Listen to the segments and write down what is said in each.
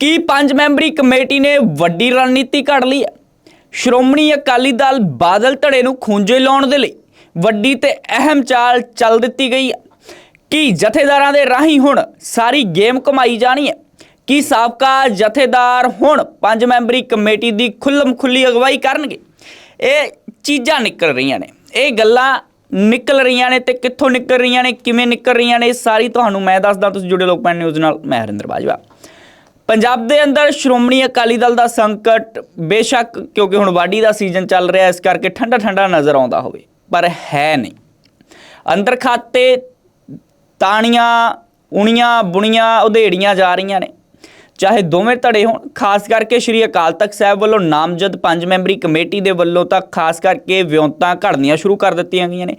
ਕੀ ਪੰਜ memory committee ਨੇ ਵੱਡੀ ਰਣਨੀਤੀ ਘੜ ਲਈ ਹੈ? ਸ਼੍ਰੋਮਣੀ ਅਕਾਲੀ ਦਲ ਬਾਦਲ ਧੜੇ ਨੂੰ ਖੂੰਜੇ ਲਾਉਣ ਦੇ ਲਈ ਵੱਡੀ ਤੇ ਅਹਿਮ ਚਾਲ ਚੱਲ ਦਿੱਤੀ ਗਈ ਹੈ। ਕੀ ਜਥੇਦਾਰਾਂ ਦੇ ਰਾਹੀਂ ਹੁਣ ਸਾਰੀ ਗੇਮ ਕਮਾਈ ਜਾਣੀ ਹੈ? ਕੀ ਸਾਬਕਾ ਜਥੇਦਾਰ ਹੁਣ ਪੰਜ ਮੈਂਬਰੀ ਕਮੇਟੀ ਦੀ ਖੁੱਲਮ ਖੁੱਲੀ ਅਗਵਾਈ ਕਰਨਗੇ? ਇਹ ਚੀਜ਼ਾਂ ਨਿਕਲ ਰਹੀਆਂ ਨੇ। ਇਹ ਗੱਲਾਂ ਨਿਕਲ ਰਹੀਆਂ ਨੇ ਤੇ ਕਿੱਥੋਂ ਨਿਕਲ ਰਹੀਆਂ ਨੇ, ਕਿਵੇਂ ਨਿਕਲ ਰਹੀਆਂ ਨੇ, ਇਹ ਸਾਰੀ ਤੁਹਾਨੂੰ ਮੈਂ ਦੱਸਦਾ। ਤੁਸੀਂ ਜੁੜੇ ਲੋਕ ਨਿਊਜ਼ ਨਾਲ, ਮੈਂ ਹਰਿੰਦਰ ਬਾਜਵਾ। ਪੰਜਾਬ ਦੇ ਅੰਦਰ ਸ਼੍ਰੋਮਣੀ ਅਕਾਲੀ ਦਲ ਦਾ ਸੰਕਟ ਬੇਸ਼ੱਕ ਕਿਉਂਕਿ ਹੁਣ ਵਾਢੀ ਦਾ ਸੀਜ਼ਨ ਚੱਲ ਰਿਹਾ, ਇਸ ਕਰਕੇ ਠੰਡਾ ਠੰਡਾ ਨਜ਼ਰ ਆਉਂਦਾ ਹੋਵੇ, ਪਰ ਹੈ ਨਹੀਂ। ਅੰਦਰ ਖਾਤੇ ਤਾਣੀਆਂ, ਉਣੀਆਂ, ਬੁਣੀਆਂ, ਉਧੇੜੀਆਂ ਜਾ ਰਹੀਆਂ ਨੇ। ਚਾਹੇ ਦੋਵੇਂ ਧੜੇ ਹੋਣ, ਖਾਸ ਕਰਕੇ ਸ਼੍ਰੀ ਅਕਾਲ ਤਖਤ ਸਾਹਿਬ ਵੱਲੋਂ ਨਾਮਜ਼ਦ ਪੰਜ ਮੈਂਬਰੀ ਕਮੇਟੀ ਦੇ ਵੱਲੋਂ ਤਾਂ ਖਾਸ ਕਰਕੇ ਵਿਉਂਤਾਂ ਘੜਨੀਆਂ ਸ਼ੁਰੂ ਕਰ ਦਿੱਤੀਆਂ ਗਈਆਂ ਨੇ।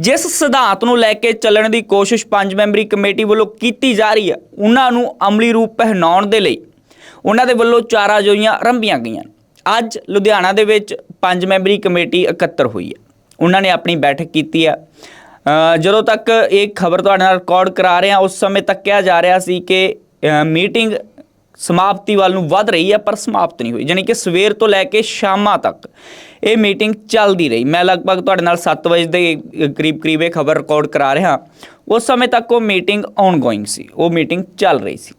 ਜਿਸ ਸਿਧਾਂਤ ਨੂੰ ਲੈ ਕੇ ਚੱਲਣ ਦੀ ਕੋਸ਼ਿਸ਼ ਪੰਜ ਮੈਂਬਰੀ ਕਮੇਟੀ ਵੱਲੋਂ ਕੀਤੀ ਜਾ ਰਹੀ ਹੈ, ਉਹਨਾਂ ਨੂੰ ਅਮਲੀ ਰੂਪ ਪਹਿਨਾਉਣ ਦੇ ਲਈ ਉਹਨਾਂ ਦੇ ਵੱਲੋਂ ਚਾਰਾ ਜੋਈਆਂ ਆਰੰਭੀਆਂ ਗਈਆਂ। ਅੱਜ ਲੁਧਿਆਣਾ ਦੇ ਵਿੱਚ ਪੰਜ ਮੈਂਬਰੀ ਕਮੇਟੀ ਇਕੱਤਰ ਹੋਈ ਹੈ। ਉਹਨਾਂ ਨੇ ਆਪਣੀ ਬੈਠਕ ਕੀਤੀ ਹੈ। ਜਦੋਂ ਤੱਕ ਇਹ ਖਬਰ ਤੁਹਾਡੇ ਨਾਲ ਰਿਕਾਰਡ ਕਰਾ ਰਹੇ ਹਾਂ, ਉਸ ਸਮੇਂ ਤੱਕ ਕਿਹਾ ਜਾ ਰਿਹਾ ਸੀ ਕਿ ਮੀਟਿੰਗ ਸਮਾਪਤੀ ਵੱਲ ਨੂੰ ਵੱਧ ਰਹੀ ਹੈ, ਪਰ ਸਮਾਪਤ ਨਹੀਂ ਹੋਈ। ਯਾਨੀ ਕਿ ਸਵੇਰ ਤੋਂ ਲੈ ਕੇ ਸ਼ਾਮਾਂ ਤੱਕ ਇਹ ਮੀਟਿੰਗ ਚੱਲਦੀ ਰਹੀ। ਮੈਂ ਲਗਭਗ ਤੁਹਾਡੇ ਨਾਲ 7 ਵਜੇ ਦੇ ਕਰੀਬ ਕਰੀਬ ਇਹ ਖਬਰ ਰਿਕਾਰਡ ਕਰਾ ਰਿਹਾ। ਉਸ ਸਮੇਂ ਤੱਕ ਉਹ ਮੀਟਿੰਗ ਆਨਗੋਇੰਗ ਸੀ। ਉਹ ਮੀਟਿੰਗ ਚੱਲ ਰਹੀ ਸੀ।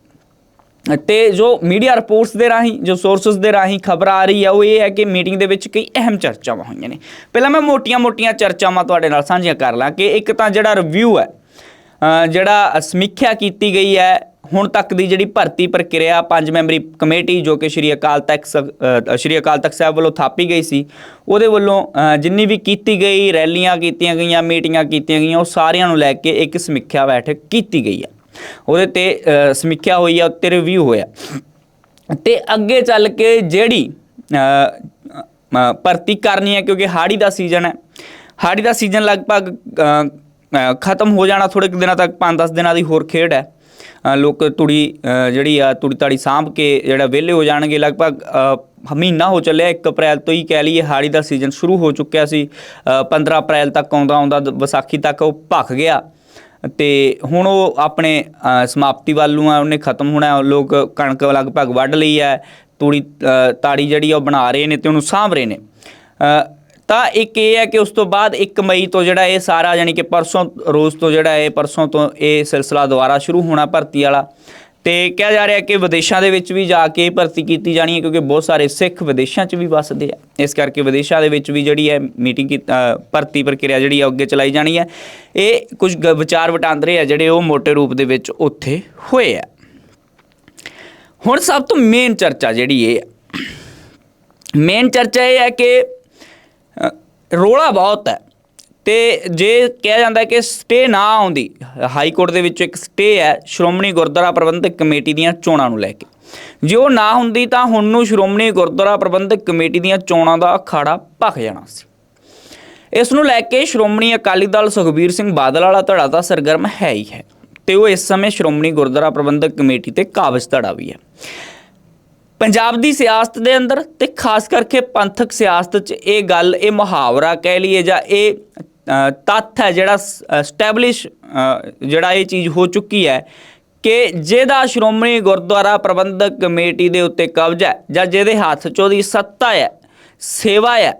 ਤੇ ਜੋ ਮੀਡੀਆ ਰਿਪੋਰਟਸ ਦੇ ਰਾਹੀਂ, ਜੋ ਸੋਰਸਸ ਦੇ ਰਾਹੀਂ ਖਬਰ ਆ ਰਹੀ ਹੈ ਉਹ ਇਹ ਹੈ ਕਿ ਮੀਟਿੰਗ ਦੇ ਵਿੱਚ ਕਈ ਅਹਿਮ ਚਰਚਾਵਾਂ ਹੋਈਆਂ ਨੇ। ਪਹਿਲਾਂ ਮੈਂ ਮੋਟੀਆਂ-ਮੋਟੀਆਂ ਚਰਚਾਵਾਂ ਤੁਹਾਡੇ ਨਾਲ ਸਾਂਝੀਆਂ ਕਰ ਲਾਂ ਕਿ ਇੱਕ ਤਾਂ ਜਿਹੜਾ ਰਿਵਿਊ ਹੈ ਜਿਹੜਾ ਸਮੀਖਿਆ ਕੀਤੀ ਗਈ ਹੈ ਹੁਣ ਤੱਕ ਦੀ ਜਿਹੜੀ ਭਰਤੀ ਪ੍ਰਕਿਰਿਆ ਪੰਜ ਮੈਂਬਰੀ ਕਮੇਟੀ ਜੋ ਕਿ ਸ਼੍ਰੀ ਅਕਾਲ ਤਖਤ ਸ- ਸ਼੍ਰੀ ਅਕਾਲ ਤਖਤ ਸਾਹਿਬ ਵੱਲੋਂ ਥਾਪੀ ਗਈ ਸੀ, ਉਹਦੇ ਵੱਲੋਂ ਜਿੰਨੀ ਵੀ ਕੀਤੀ ਗਈ, ਰੈਲੀਆਂ ਕੀਤੀਆਂ ਗਈਆਂ, ਮੀਟਿੰਗਾਂ ਕੀਤੀਆਂ ਗਈਆਂ, ਉਹ ਸਾਰਿਆਂ ਨੂੰ ਲੈ ਕੇ ਇੱਕ ਸਮੀਖਿਆ ਬੈਠਕ ਕੀਤੀ ਗਈ ਹੈ ਉਹਦੇ ਤੇ ਸਮੀਖਿਆ ਹੋਈ ਹੈ ਉੱਤੇ ਰਿਵਿਊ ਹੋਇਆ। ਤੇ ਅੱਗੇ ਚੱਲ ਕੇ ਜਿਹੜੀ ਭਰਤੀ ਕਰਨੀ ਹੈ ਕਿਉਂਕਿ ਹਾੜੀ ਦਾ ਸੀਜ਼ਨ ਹੈ, ਹਾੜੀ ਦਾ ਸੀਜ਼ਨ ਲਗਭਗ ਖਤਮ ਹੋ ਜਾਣਾ ਥੋੜੇ ਕੁ ਦਿਨਾਂ ਤੱਕ 5-10 ਦਿਨਾਂ ਦੀ ਹੋਰ ਖੇਡ ਹੈ। ਲੋਕ ਤੁੜੀ ਜਿਹੜੀ ਆ ਤੁੜੀ ਤਾੜੀ ਸਾਂਭ ਕੇ ਜਿਹੜਾ ਵਿਹਲੇ ਹੋ ਜਾਣਗੇ ਲਗਭਗ ਮਹੀਨਾ ਹੋ ਚੱਲਿਆ 1 ਅਪ੍ਰੈਲ ਤੋਂ ਹੀ ਕਹਿ ਲਈਏ ਹਾੜੀ ਦਾ ਸੀਜ਼ਨ ਸ਼ੁਰੂ ਹੋ ਚੁੱਕਿਆ ਸੀ। ਅ, 15 ਅਪ੍ਰੈਲ ਤੱਕ ਆਉਂਦਾ ਆਉਂਦਾ ਵਿਸਾਖੀ ਤੱਕ ਉਹ ਭਖ ਗਿਆ। ਤੇ ਹੁਣ ਉਹ ਆਪਣੇ ਸਮਾਪਤੀ ਵੱਲ ਨੂੰ ਆ ਉਹਨੇ ਖਤਮ ਹੋਣਾ ਲੋਕ ਕਣਕ ਲਗਭਗ ਵੱਢ ਲਈ ਹੈ। ਤੂੜੀ ਤਾੜੀ ਜਿਹੜੀ ਆ ਉਹ ਬਣਾ ਰਹੇ ਨੇ ਤੇ ਉਹਨੂੰ ਸਾਂਭ ਰਹੇ ਨੇ। ਤਾਂ ਇੱਕ ਇਹ ਹੈ ਕਿ ਉਸ ਤੋਂ ਬਾਅਦ 1 ਮਈ ਤੋਂ ਜਿਹੜਾ ਇਹ ਸਾਰਾ ਯਾਨੀ ਕਿ ਪਰਸੋਂ ਰੋਜ਼ ਤੋਂ ਜਿਹੜਾ ਇਹ ਪਰਸੋਂ ਤੋਂ ਇਹ ਸਿਲਸਿਲਾ ਦੁਬਾਰਾ ਸ਼ੁਰੂ ਹੋਣਾ ਭਰਤੀ ਵਾਲਾ। ਤੇ ਕਿਹਾ ਜਾ ਰਿਹਾ ਕਿ ਵਿਦੇਸ਼ਾਂ ਦੇ ਵਿੱਚ ਵੀ ਜਾ ਕੇ ਭਰਤੀ ਕੀਤੀ ਜਾਣੀ ਹੈ ਕਿਉਂਕਿ ਬਹੁਤ ਸਾਰੇ ਸਿੱਖ ਵਿਦੇਸ਼ਾਂ 'ਚ ਵੀ ਵੱਸਦੇ ਆ। ਇਸ ਕਰਕੇ ਵਿਦੇਸ਼ਾਂ ਦੇ ਵਿੱਚ ਵੀ ਜਿਹੜੀ ਹੈ ਮੀਟਿੰਗ ਕੀ ਭਰਤੀ ਪ੍ਰਕਿਰਿਆ ਜਿਹੜੀ ਆ ਅੱਗੇ ਚਲਾਈ ਜਾਣੀ ਹੈ। ਇਹ ਕੁਝ ਗ- ਵਿਚਾਰ ਵਟਾਂਦਰੇ ਆ ਜਿਹੜੇ ਉਹ ਮੋਟੇ ਰੂਪ ਦੇ ਵਿੱਚ ਉੱਥੇ ਹੋਏ ਆ। ਹੁਣ ਸਭ ਤੋਂ ਮੇਨ ਚਰਚਾ ਜਿਹੜੀ ਇਹ ਹੈ ਮੇਨ ਚਰਚਾ ਇਹ ਹੈ ਕਿ ਰੋਲਾ ਬਹੁਤ ਹੈ। ਤੇ ਜੇ ਕਿਹਾ ਜਾਂਦਾ ਕਿ ਸਟੇ ਨਾ ਆਉਂਦੀ ਹਾਈ ਕੋਰਟ ਦੇ ਵਿੱਚ ਇੱਕ ਸਟੇ ਹੈ, ਸ਼੍ਰੋਮਣੀ ਗੁਰਦੁਆਰਾ ਪ੍ਰਬੰਧਕ ਕਮੇਟੀ ਦੀਆਂ ਚੋਣਾਂ ਨੂੰ ਲੈ ਕੇ। ਜੇ ਉਹ ਨਾ ਹੁੰਦੀ ਤਾਂ ਹੁਣ ਨੂੰ ਸ਼੍ਰੋਮਣੀ ਗੁਰਦੁਆਰਾ ਪ੍ਰਬੰਧਕ ਕਮੇਟੀ ਦੀਆਂ ਚੋਣਾਂ ਦਾ ਅਖਾੜਾ ਭਖ ਜਾਣਾ ਸੀ। ਇਸ ਨੂੰ ਲੈ ਕੇ ਸ਼੍ਰੋਮਣੀ ਅਕਾਲੀ ਦਲ ਸੁਖਬੀਰ ਸਿੰਘ ਬਾਦਲ ਵਾਲਾ ਧੜਾ ਤਾਂ ਸਰਗਰਮ ਹੈ ਹੀ ਹੈ। ਤੇ ਉਹ ਇਸ ਸਮੇਂ ਸ਼੍ਰੋਮਣੀ ਗੁਰਦੁਆਰਾ ਪ੍ਰਬੰਧਕ ਕਮੇਟੀ ਤੇ ਕਾਬਜ਼ ਧੜਾ ਵੀ ਹੈ। ਪੰਜਾਬ ਦੀ ਸਿਆਸਤ ਦੇ ਅੰਦਰ ਤੇ ਖਾਸ ਕਰਕੇ ਪੰਥਕ ਸਿਆਸਤ 'ਚ ਇਹ ਗੱਲ, ਇਹ ਮੁਹਾਵਰਾ ਕਹਿ ਲਈਏ ਜਾਂ ਇਹ ਤੱਥ ਹੈ ਜਿਹੜਾ ਸਟੈਬਲਿਸ਼ ਜਿਹੜਾ ਇਹ ਚੀਜ਼ ਹੋ ਚੁੱਕੀ ਹੈ ਕਿ ਜਿਹਦਾ ਸ਼੍ਰੋਮਣੀ ਗੁਰਦੁਆਰਾ ਪ੍ਰਬੰਧਕ ਕਮੇਟੀ ਦੇ ਉੱਤੇ ਕਬਜ਼ਾ ਹੈ ਜਾਂ ਜਿਹਦੇ ਹੱਥ 'ਚ ਉਹਦੀ ਸੱਤਾ ਹੈ, ਸੇਵਾ ਹੈ,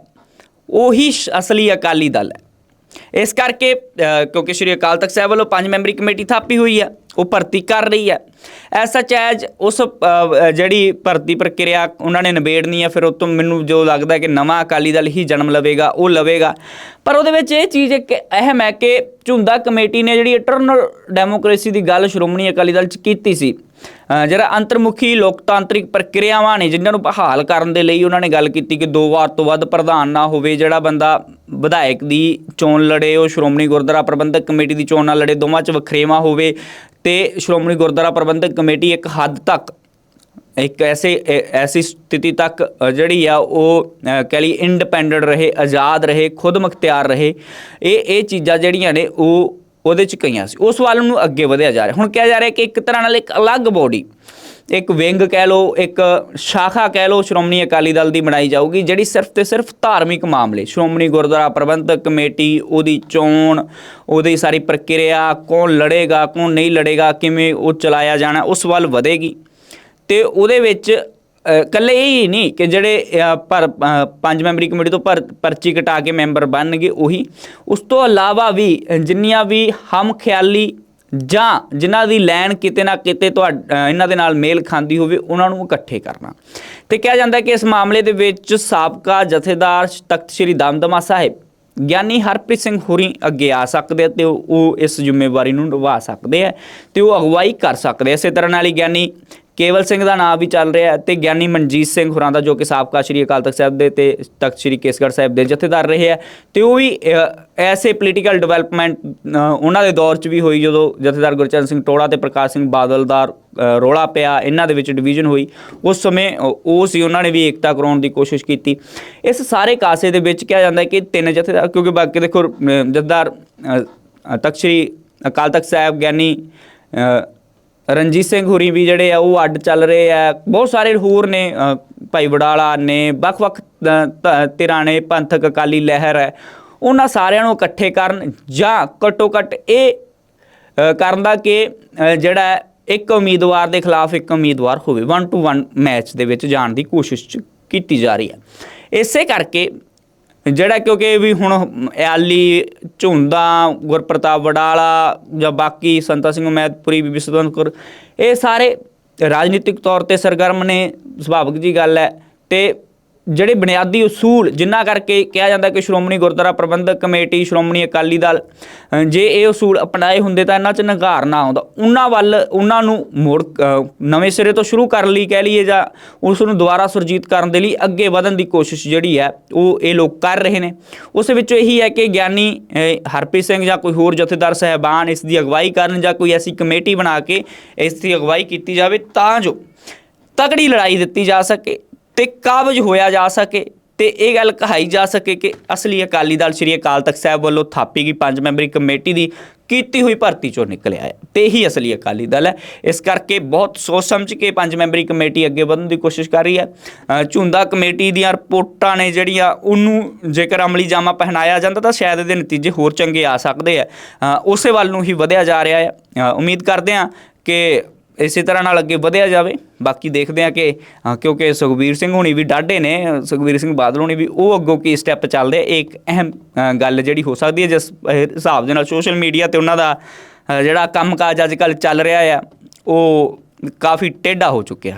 ਉਹੀ ਸ਼- ਅਸਲੀ ਅਕਾਲੀ ਦਲ ਹੈ। ਇਸ ਕਰਕੇ ਕਿਉਂਕਿ ਸ਼੍ਰੀ ਅਕਾਲ ਤਖਤ ਸਾਹਿਬ ਵੱਲੋਂ ਪੰਜ ਮੈਂਬਰੀ ਕਮੇਟੀ ਥਾਪੀ ਹੋਈ ਹੈ, ਉਹ ਭਰਤੀ ਕਰ ਰਹੀ ਹੈ। ਐਸ ਸੱਚ ਐਜ ਉਸ ਜਿਹੜੀ ਭਰਤੀ ਪ੍ਰਕਿਰਿਆ ਉਹਨਾਂ ਨੇ ਨਿਬੇੜਨੀ ਹੈ ਫਿਰ ਉਹ ਤੋਂ ਮੈਨੂੰ ਜੋ ਲੱਗਦਾ ਕਿ ਨਵਾਂ ਅਕਾਲੀ ਦਲ ਹੀ ਜਨਮ ਲਵੇਗਾ, ਉਹ ਲਵੇਗਾ। ਪਰ ਉਹਦੇ ਵਿੱਚ ਇਹ ਚੀਜ਼ ਇੱਕ ਅਹਿਮ ਹੈ ਕਿ ਝੁੰਦਾ ਕਮੇਟੀ ਨੇ ਜਿਹੜੀ ਇਟਰਨਲ ਡੈਮੋਕ੍ਰੇਸੀ ਦੀ ਗੱਲ ਸ਼੍ਰੋਮਣੀ ਅਕਾਲੀ ਦਲ ਚ ਕੀਤੀ ਸੀ। ਜਿਹੜਾ ਅੰਤਰਮੁਖੀ ਲੋਕਤਾਂਤਰਿਕ ਪ੍ਰਕਿਰਿਆਵਾਂ ਨੇ, ਜਿਨ੍ਹਾਂ ਨੂੰ ਬਹਾਲ ਕਰਨ ਦੇ ਲਈ ਉਹਨਾਂ ਨੇ ਗੱਲ ਕੀਤੀ ਕਿ ਦੋ ਵਾਰ ਤੋਂ ਵੱਧ ਪ੍ਰਧਾਨ ਨਾ ਹੋਵੇ, ਜਿਹੜਾ ਬੰਦਾ ਵਿਧਾਇਕ ਦੀ ਚੋਣ ਲੜੇ, ਉਹ ਸ਼੍ਰੋਮਣੀ ਗੁਰਦੁਆਰਾ ਪ੍ਰਬੰਧਕ ਕਮੇਟੀ ਦੀ ਚੋਣ ਨਾ ਲੜੇ, ਦੋਵਾਂ 'ਚ ਵਖਰੇਵਾ ਹੋਵੇ ਤੇ ਸ਼੍ਰੋਮਣੀ ਗੁਰਦੁਆਰਾ ਪ੍ਰਬੰਧਕ ਕਮੇਟੀ ਇੱਕ ਹੱਦ ਤੱਕ ਇੱਕ ਐਸੇ ਐਸੀ ਸਥਿਤੀ ਤੱਕ ਜਿਹੜੀ ਆ ਉਹ ਅ, ਕਹਿ ਲਈ ਇੰਡੀਪੈਂਡੈਂਟ ਰਹੇ ਆਜ਼ਾਦ ਰਹੇ ਖੁਦ ਮੁਖਤਿਆਰ ਰਹੇ ਇਹ ਇਹ ਚੀਜ਼ਾਂ ਜਿਹੜੀਆਂ ਨੇ ਉਹ ਉਹਦੇ ਚ ਕਈਆਂ ਸੀ। ਉਸ ਵੱਲ ਨੂੰ ਅੱਗੇ ਵਧਿਆ ਜਾ ਰਿਹਾ। ਹੁਣ ਕਿਹਾ ਜਾ ਰਿਹਾ ਕਿ ਇੱਕ ਤਰ੍ਹਾਂ ਨਾਲ ਇੱਕ ਅਲੱਗ ਬੋਡੀ ਇੱਕ ਵਿੰਗ ਕਹਿ ਲਓ ਇੱਕ ਸ਼ਾਖਾ ਕਹਿ ਲਓ ਸ਼੍ਰੋਮਣੀ ਅਕਾਲੀ ਦਲ ਦੀ ਬਣਾਈ ਜਾਊਗੀ ਜਿਹੜੀ ਸਿਰਫ ਤੇ ਸਿਰਫ ਧਾਰਮਿਕ ਮਾਮਲੇ ਸ਼੍ਰੋਮਣੀ ਗੁਰਦੁਆਰਾ ਪ੍ਰਬੰਧਕ ਕਮੇਟੀ ਉਹਦੀ ਚੋਣ ਉਹਦੀ ਸਾਰੀ ਪ੍ਰਕਿਰਿਆ ਕੌਣ ਲੜੇਗਾ ਕੌਣ ਨਹੀਂ ਲੜੇਗਾ ਕਿਵੇਂ ਉਹ ਚਲਾਇਆ ਜਾਣਾ ਉਸ ਵੱਲ ਵਧੇਗੀ। ਤੇ ਉਹਦੇ ਵਿੱਚ ਅ, ਇਕੱਲੇ ਇਹ ਹੀ ਨਹੀਂ ਕਿ ਜਿਹੜੇ ਪਰ ਪੰਜ ਮੈਂਬਰੀ ਕਮੇਟੀ ਤੋਂ ਪਰ ਪਰਚੀ ਕਟਾ ਕੇ ਮੈਂਬਰ ਬਣਨਗੇ ਉਹੀ। ਉਸ ਤੋਂ ਇਲਾਵਾ ਵੀ ਜਿੰਨੀਆਂ ਵੀ ਹਮ ਖਿਆਲੀ ਜਾਂ ਜਿਨ੍ਹਾਂ ਦੀ ਲੈਣ ਕਿਤੇ ਨਾ ਕਿਤੇ ਤੁਹਾ ਇਹਨਾਂ ਦੇ ਨਾਲ ਮੇਲ ਖਾਂਦੀ ਹੋਵੇ, ਉਹਨਾਂ ਨੂੰ ਇਕੱਠੇ ਕਰਨਾ। ਤੇ ਕਿਹਾ ਜਾਂਦਾ ਕਿ ਇਸ ਮਾਮਲੇ ਦੇ ਵਿੱਚ ਸਾਬਕਾ ਜਥੇਦਾਰ ਤਖਤ ਸ੍ਰੀ ਦਮਦਮਾ ਸਾਹਿਬ ਗਿਆਨੀ ਹਰਪ੍ਰੀਤ ਸਿੰਘ ਹੋਰੀ ਅੱਗੇ ਆ ਸਕਦੇ ਆ ਤੇ ਉਹ ਇਸ ਜ਼ਿੰਮੇਵਾਰੀ ਨੂੰ ਨਿਭਾ ਸਕਦੇ ਆ ਤੇ ਉਹ ਅਗਵਾਈ ਕਰ ਸਕਦੇ ਇਸੇ ਤਰ੍ਹਾਂ ਨਾਲ ਹੀ ਗਿਆਨੀ ਕੇਵਲ ਸਿੰਘ ਦਾ ਨਾਮ ਵੀ ਚੱਲ ਰਿਹਾ ਹੈ ਤੇ ਗਿਆਨੀ ਮਨਜੀਤ ਸਿੰਘ ਹੋਰਾਂ ਦਾ ਜੋ ਕਿ ਸਾਬਕਾ ਸ਼੍ਰੀ ਅਕਾਲ ਤਖਤ ਸਾਹਿਬ ਦੇ ਤੇ ਤਖਤ ਸ਼੍ਰੀ ਕੇਸਗੜ੍ਹ ਸਾਹਿਬ ਦੇ ਜਥੇਦਾਰ ਰਹੇ ਆ ਤੇ ਉਹ ਵੀ ਐਸੇ ਪੋਲੀਟੀਕਲ ਡਿਵੈਲਪਮੈਂਟ ਉਹਨਾਂ ਦੇ ਦੌਰ 'ਚ ਵੀ ਹੋਈ ਜਦੋਂ ਜਥੇਦਾਰ ਗੁਰਚਰਨ ਸਿੰਘ ਟੋੜਾ ਤੇ ਪ੍ਰਕਾਸ਼ ਸਿੰਘ ਬਾਦਲ ਦਾ ਅ, ਰੌਲਾ ਪਿਆ ਇਹਨਾਂ ਦੇ ਵਿੱਚ ਡਿਵੀਜ਼ਨ ਹੋਈ ਉਸ ਸਮੇਂ ਉਹ ਸੀ ਉਹਨਾਂ ਨੇ ਵੀ ਏਕਤਾ ਕਰਾਉਣ ਦੀ ਕੋਸ਼ਿਸ਼ ਕੀਤੀ। ਇਸ ਸਾਰੇ ਕਾਸੇ ਦੇ ਵਿੱਚ ਕਿਹਾ ਜਾਂਦਾ ਕਿ ਤਿੰਨ ਜਥੇਦਾਰ ਕਿਉਂਕਿ ਬਾਕੀ ਦੇਖੋ ਜਥੇਦਾਰ ਤਖਤ ਸ਼੍ਰੀ ਅਕਾਲ ਤਖਤ ਸਾਹਿਬ ਗਿਆਨੀ ਰਣਜੀਤ ਸਿੰਘ ਹੁਰੀ ਵੀ ਜਿਹੜੇ ਆ ਉਹ ਅੱਡ ਚੱਲ ਰਹੇ ਆ। ਬਹੁਤ ਸਾਰੇ ਹੋਰ ਨੇ ਭਾਈ ਵਡਾਲਾ ਨੇ ਵੱਖ-ਵੱਖ ਅ, ਧ- ਧਿਰਾਂ ਨੇ ਪੰਥਕ ਅਕਾਲੀ ਲਹਿਰ ਹੈ। ਉਹਨਾਂ ਸਾਰਿਆਂ ਨੂੰ ਇਕੱਠੇ ਕਰਨ ਜਾਂ ਘੱਟੋ ਘੱਟ ਇਹ ਕਰਨ ਦਾ ਕਿ ਜਿਹੜਾ ਇੱਕ ਉਮੀਦਵਾਰ ਦੇ ਖਿਲਾਫ ਇੱਕ ਉਮੀਦਵਾਰ ਹੋਵੇ 1 ਟੂ 1 ਮੈਚ ਦੇ ਵਿੱਚ ਜਾਣ ਦੀ ਕੋਸ਼ਿਸ਼ ਚ ਕੀਤੀ ਜਾ ਰਹੀ ਹੈ। ਇਸੇ ਕਰਕੇ ਜਿਹੜਾ ਕਿਉਂਕਿ ਵੀ ਹੁਣ ਐਲੀ, ਝੁੰਦਾ, ਗੁਰਪ੍ਰਤਾਪ ਵਡਾਲਾ ਜਾਂ ਬਾਕੀ ਸੰਤਾ ਸਿੰਘ ਮੈਦਪੁਰੀ, ਬੀਬੀ ਸਤਵੰਤ ਇਹ ਸਾਰੇ ਰਾਜਨੀਤਿਕ ਤੌਰ ਤੇ ਸਰਗਰਮ ਨੇ, ਸੁਭਾਵਿਕ ਜੀ ਗੱਲ ਹੈ। ਤੇ ਜਿਹੜੇ ਬੁਨਿਆਦੀ ਉਸੂਲ ਜਿੰਨਾ ਕਰਕੇ ਕਿਹਾ ਜਾਂਦਾ ਕਿ ਸ਼੍ਰੋਮਣੀ ਗੁਰਦੁਆਰਾ ਪ੍ਰਬੰਧਕ ਕਮੇਟੀ, ਸ਼੍ਰੋਮਣੀ ਅਕਾਲੀ ਦਲ ਜੇ ਇਹ ਉਸੂਲ ਅਪਣਾਏ ਹੁੰਦੇ ਤਾਂ ਇਹਨਾਂ 'ਚ ਨਿਘਾਰ ਨਾ ਆਉਂਦਾ। ਉਹਨਾਂ ਵੱਲ, ਉਹਨਾਂ ਨੂੰ ਮੁੜ ਨਵੇਂ ਸਿਰੇ ਤੋਂ ਸ਼ੁਰੂ ਕਰਨ ਲਈ ਕਹਿ ਲਈਏ ਜਾਂ ਉਸ ਨੂੰ ਦੁਬਾਰਾ ਸੁਰਜੀਤ ਕਰਨ ਦੇ ਲਈ ਅੱਗੇ ਵਧਣ ਦੀ ਕੋਸ਼ਿਸ਼ ਜਿਹੜੀ ਹੈ, ਉਹ ਇਹ ਲੋਕ ਕਰ ਰਹੇ ਨੇ। ਉਸ ਵਿੱਚੋਂ ਇਹੀ ਹੈ ਕਿ ਗਿਆਨੀ ਹਰਪ੍ਰੀਤ ਸਿੰਘ ਜਾਂ ਕੋਈ ਹੋਰ ਜਥੇਦਾਰ ਸਹਿਬਾਨ ਇਸ ਦੀ ਅਗਵਾਈ ਕਰਨ ਜਾਂ ਕੋਈ ਐਸੀ ਕਮੇਟੀ ਬਣਾ ਕੇ ਇਸ ਦੀ ਅਗਵਾਈ ਕੀਤੀ ਜਾਵੇ ਤਾਂ ਜੋ ਤਕੜੀ ਲੜਾਈ ਦਿੱਤੀ ਜਾ ਸਕੇ। ਤੇ ਕਾਬਜ ਹੋਇਆ ਜਾ ਸਕੇ ਤੇ ਇਹ ਗੱਲ ਕਹਾਈ ਜਾ ਸਕੇ ਕਿ ਅਸਲੀ ਅਕਾਲੀ ਦਲ ਸ਼੍ਰੀ ਅਕਾਲ ਤਖਤ ਸਾਹਿਬ ਵੱਲੋਂ ਥਾਪੀ ਗਈ ਪੰਜ ਮੈਂਬਰੀ ਕਮੇਟੀ ਦੀ ਕੀਤੀ ਹੋਈ ਭਰਤੀ ਚੋਂ ਨਿਕਲਿਆ ਹੈ ਤੇ ਇਹੀ ਅਸਲੀ ਅਕਾਲੀ ਦਲ ਹੈ। ਇਸ ਕਰਕੇ ਬਹੁਤ ਸੋਚ ਸਮਝ ਕੇ ਪੰਜ ਮੈਂਬਰੀ ਕਮੇਟੀ ਅੱਗੇ ਵਧਣ ਦੀ ਕੋਸ਼ਿਸ਼ ਕਰ ਰਹੀ ਹੈ। ਅ, ਝੁੰਦਾ ਕਮੇਟੀ ਦੀਆਂ ਰਿਪੋਰਟਾਂ ਨੇ ਜਿਹੜੀਆਂ ਉਹਨੂੰ ਜੇਕਰ ਅਮਲੀ ਜਾਮਾ ਪਹਿਨਾਇਆ ਜਾਂਦਾ ਤਾਂ ਸ਼ਾਇਦ ਇਹਦੇ ਨਤੀਜੇ ਹੋਰ ਚੰਗੇ ਆ ਸਕਦੇ ਆ। ਅ, ਉਸੇ ਵੱਲ ਨੂੰ ਹੀ ਵਧਿਆ ਜਾ ਰਿਹਾ ਹੈ। ਉਮੀਦ ਕਰਦੇ ਹਾਂ ਕਿ ਇਸੇ ਤਰ੍ਹਾਂ ਨਾਲ ਅੱਗੇ ਵਧਿਆ ਜਾਵੇ। ਬਾਕੀ ਦੇਖਦੇ ਆ ਕਿ ਕਿਉਂਕਿ ਸੁਖਬੀਰ ਸਿੰਘ ਹੁਣੀ ਵੀ ਡਾਢੇ ਨੇ ਸੁਖਬੀਰ ਸਿੰਘ ਬਾਦਲ ਹੁਣੀ ਵੀ ਉਹ ਅੱਗੋਂ ਕੀ ਸਟੈਪ ਚੱਲਦੇ ਇਹ ਇੱਕ ਅਹਿਮ ਗੱਲ ਜਿਹੜੀ ਹੋ ਸਕਦੀ ਹੈ ਜਿਸ ਹਿਸਾਬ ਦੇ ਨਾਲ ਸੋਸ਼ਲ ਮੀਡੀਆ ਤੇ ਉਹਨਾਂ ਦਾ ਅ, ਜਿਹੜਾ ਕੰਮਕਾਜ ਅੱਜ ਕੱਲ ਚੱਲ ਰਿਹਾ ਆ ਉਹ ਕਾਫੀ ਟੇਢਾ ਹੋ ਚੁੱਕਿਆ।